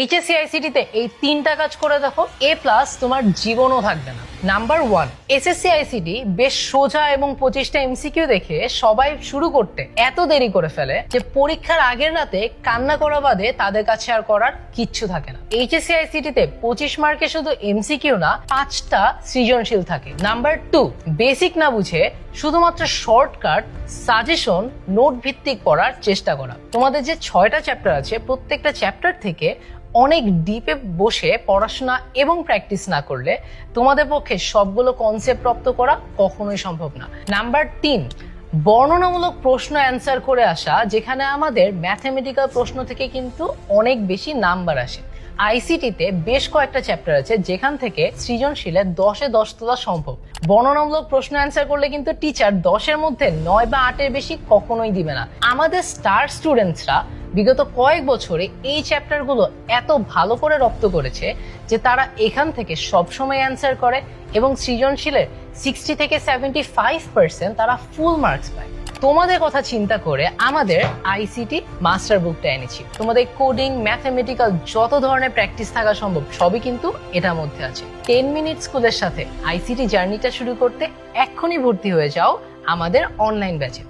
HSC আইসিটিতে এই তিনটা কাজ করে দেখো এ প্লাস তোমার জীবনও থাকবে না। নাম্বার ওয়ান এসএসসি আইসিটি বেশ সোজা এবং পঁচিশটা এমসিকিউ দেখে সবাই শুরু করতে এত দেরি করে ফেলে যে পরীক্ষার আগের রাতে কান্না করা বাদে তাদের কাছে আর করার কিচ্ছু থাকে না। এইচএসসি আইসিটিতে পঁচিশ মার্কে শুধু এমসিকিউ না, পাঁচটা সৃজনশীল থাকে। নাম্বার টু বেসিক না বুঝে শুধুমাত্র শর্টকাট সাজেশন নোট ভিত্তিক পড়ার চেষ্টা করা। তোমাদের যে ছয়টা চ্যাপ্টার আছে, প্রত্যেকটা চ্যাপ্টার থেকে অনেক ডিপে বসে পড়াশোনা এবং প্র্যাকটিস না করলে তোমাদের পক্ষে সবগুলো কনসেপ্ট রপ্ত করা কখনোই সম্ভব না। নাম্বার তিন, বর্ণনামূলক প্রশ্ন অ্যান্সার করে আসা, যেখানে আমাদের ম্যাথমেটিক্যাল প্রশ্ন থেকে কিন্তু অনেক বেশি নাম্বার আসে। আইসিটিতে বেশ কয়েকটা চ্যাপ্টার আছে, যেখান থেকে সৃজনশীলে দশে দশ তোলা সম্ভব। বর্ণনামূলক প্রশ্ন অ্যান্সার করলে কিন্তু টিচার দশের মধ্যে নয় বা আটের বেশি কখনোই দিবে না। আমাদের স্টার স্টুডেন্টসরা বিগত কয়েক বছরে এই চ্যাপ্টারগুলো এত ভালো করে রপ্ত করেছে যে তারা এখান থেকে সবসময় অ্যান্সার করে এবং সৃজনশীলের সিক্সটি থেকে সেভেন্টি ফাইভ পার্সেন্ট তারা ফুল মার্কস পায়। তোমাদের কথা চিন্তা করে আমাদের আইসিটি মাস্টার বুকটা এনেছি। তোমাদের কোডিং ম্যাথমেটিক্যাল যত ধরনের প্র্যাকটিস থাকা সম্ভব, সবই কিন্তু এটার মধ্যে আছে। টেন মিনিট স্কুলের সাথে আইসিটি জার্নিটা শুরু করতে এক্ষুনি ভর্তি হয়ে যাও আমাদের অনলাইন ব্যাচে